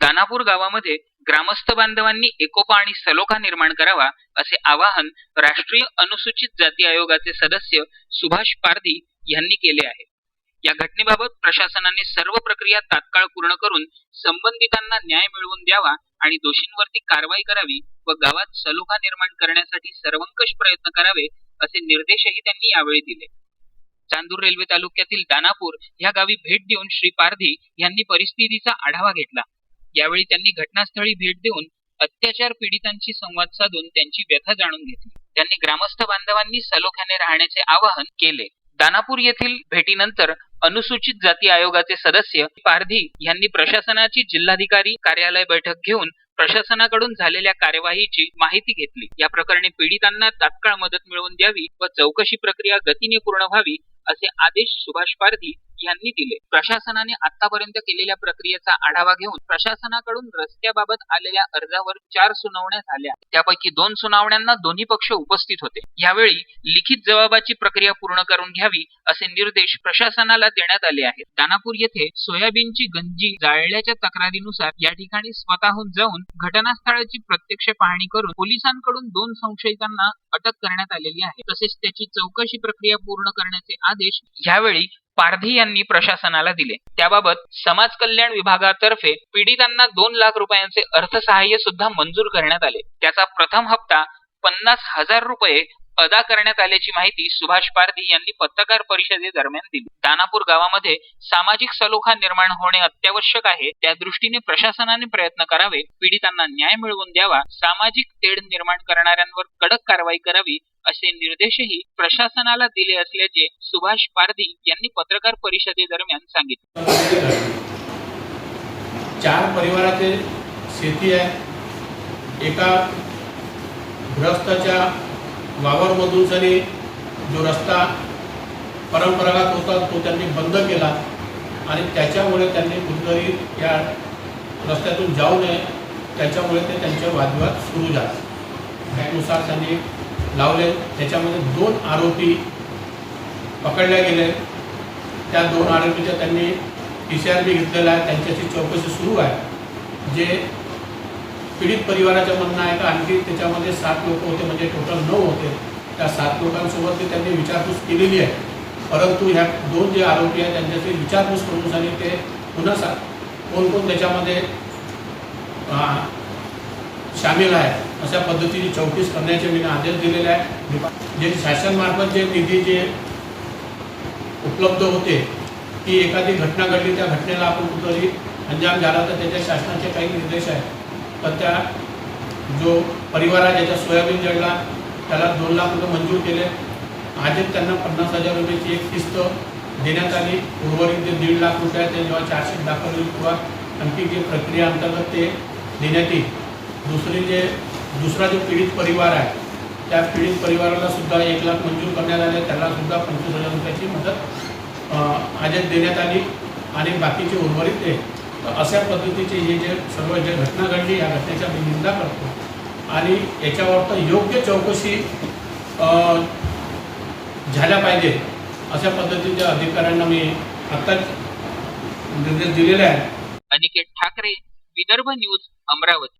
दानापूर गावामध्ये ग्रामस्थ बांधवांनी एकोपा आणि सलोखा निर्माण करावा असे आवाहन राष्ट्रीय अनुसूचित जाती आयोगाचे सदस्य सुभाष पारधी यांनी केले आहे. या घटनेबाबत प्रशासनाने सर्व प्रक्रिया तात्काळ पूर्ण करून संबंधितांना न्याय मिळवून द्यावा आणि दोषींवरती कारवाई करावी व गावात सलोखा निर्माण करण्यासाठी सर्वंकष प्रयत्न करावे असे निर्देशही त्यांनी यावेळी दिले. चांदूर रेल्वे तालुक्यातील दानापूर या गावी भेट देऊन श्री पारधी यांनी परिस्थितीचा आढावा घेतला. यावेळी त्यांनी घटनास्थळी भेट देऊन अत्याचार पीडितांशी संवाद साधून त्यांची व्यथा जाणून घेतली. त्यांनी ग्रामस्थ बांधवांनी सलोख्याने राहण्याचे आवाहन केले. दानापूर येथील भेटीनंतर अनुसूचित जाती आयोगाचे सदस्य पारधी यांनी प्रशासनाची जिल्हाधिकारी कार्यालय बैठक घेऊन प्रशासनाकडून झालेल्या कार्यवाहीची माहिती घेतली. या प्रकरणी पीडितांना तात्काळ मदत मिळवून द्यावी व चौकशी प्रक्रिया गतीने पूर्ण व्हावी असे आदेश सुभाष पारधी यांनी दिले. प्रशासनाने आतापर्यंत केलेल्या प्रक्रियेचा आढावा घेऊन प्रशासनाकडून रस्त्याबाबत आलेल्या अर्जावर चार सुनावण्या झाल्या. त्यापैकी दोन सुनावण्यांना दोन्ही पक्ष उपस्थित होते. यावेळी लिखित जबाबाची प्रक्रिया पूर्ण करून घ्यावी असे निर्देश प्रशासनाला देण्यात आले आहेत. दानापूर येथे सोयाबीनची गंजी जाळल्याच्या तक्रारीनुसार या ठिकाणी स्वतःहून जाऊन घटनास्थळाची प्रत्यक्ष पाहणी करून पोलिसांकडून दोन संशयितांना अटक करण्यात आलेली आहे. तसेच त्याची चौकशी प्रक्रिया पूर्ण करण्याचे आदेश यावेळी पारधी यांनी प्रशासनाला दिले. त्याबाबत समाज कल्याण विभागातर्फे पीडितांना दोन लाख रुपयांचे अर्थसहाय्य सुद्धा मंजूर करण्यात आले. त्याचा प्रथम हप्ता पन्नास हजार रुपये अदा करण्यात आल्याची माहिती सुभाष पारधी यांनी पत्रकार परिषदेदरम्यान दिली. दानापूर गावामध्ये सामाजिक सलोखा निर्माण होणे अत्यावश्यक आहे. त्या दृष्टीने प्रशासनाने प्रयत्न करावे. पीडितांना न्याय मिळवून द्यावा. सामाजिक तेढ निर्माण करणाऱ्यांवर कडक कारवाई करावी असे निर्देशही प्रशासनाला दिले असल्याचे सुभाष पारधी यांनी पत्रकार परिषदेदरम्यान सांगितले. चार परिवाराचे शेती आहे. एका वावरमधून सनी जो रस्ता परंपरागत होता तो त्यांनी बंद केला आणि त्याच्यामुळे त्यांनी कुठेतरी या रस्त्यातून जाऊ नये त्याच्यामुळे ते त्यांचे वादविवाद सुरू झाला. त्यानुसार त्यांनी लावले. त्याच्यामध्ये दोन आरोपी पकडले गेले. त्या दोन आरोपीच्या त्यांनी पी सी आर बी घेतलेला आहे. त्यांच्याशी चौकशी सुरू आहे. जे पीडित परिवाराच्या म्हणणं आहे का? आणखी त्याच्यामध्ये सात लोक होते म्हणजे टोटल नऊ होते. त्या सात लोकांसोबत ते त्यांनी विचारपूस केलेली आहे. परंतु ह्या दोन जे आरोपी आहेत त्यांच्याशी विचारपूस करून आणि ते पुन्हा सा कोणकोण त्याच्यामध्ये सामील आहे अशा पद्धतीची चौकीस करण्याचे मी आदेश दिलेले आहे. जे शासनमार्फत जे निधी जे उपलब्ध होते की एखादी घटना घडली त्या घटनेला आपण कुठेतरी अंजाम झाला तर त्याच्या शासनाचे काही निर्देश आहेत. तर त्या जो परिवार आहे ज्याच्या सोयाबीन जडला त्याला दोन लाख रुपये मंजूर केले. आजच त्यांना पन्नास हजार रुपयाची एक किस्त देण्यात आली. उर्वरित जे दीड लाख रुपये ते जेव्हा चारशे दाखल होईल किंवा आणखी जे प्रक्रिया अंतर्गत ते देण्यात येईल. दुसरी जे दुसरा जो पीडित परिवार आहे त्या पीडित परिवाराला सुद्धा एक लाख मंजूर करण्यात आले. त्याला सुद्धा पंचवीस हजार रुपयाची मदत अं, आजच देण्यात आली. आणि बाकीचे उर्वरित ते अशा पद्धतीचे हे जे सर्व जे घटना घडली या घटनेच्या मी निंदा करतो. आणि याच्यावर तर योग्य चौकशी अं, झाल्या पाहिजे अशा पद्धतीच्या अधिकाऱ्यांना मी आत्ताच निर्देश दिलेले आहेत. अनिकेत ठाकरे विदर्भ न्यूज अमरावती.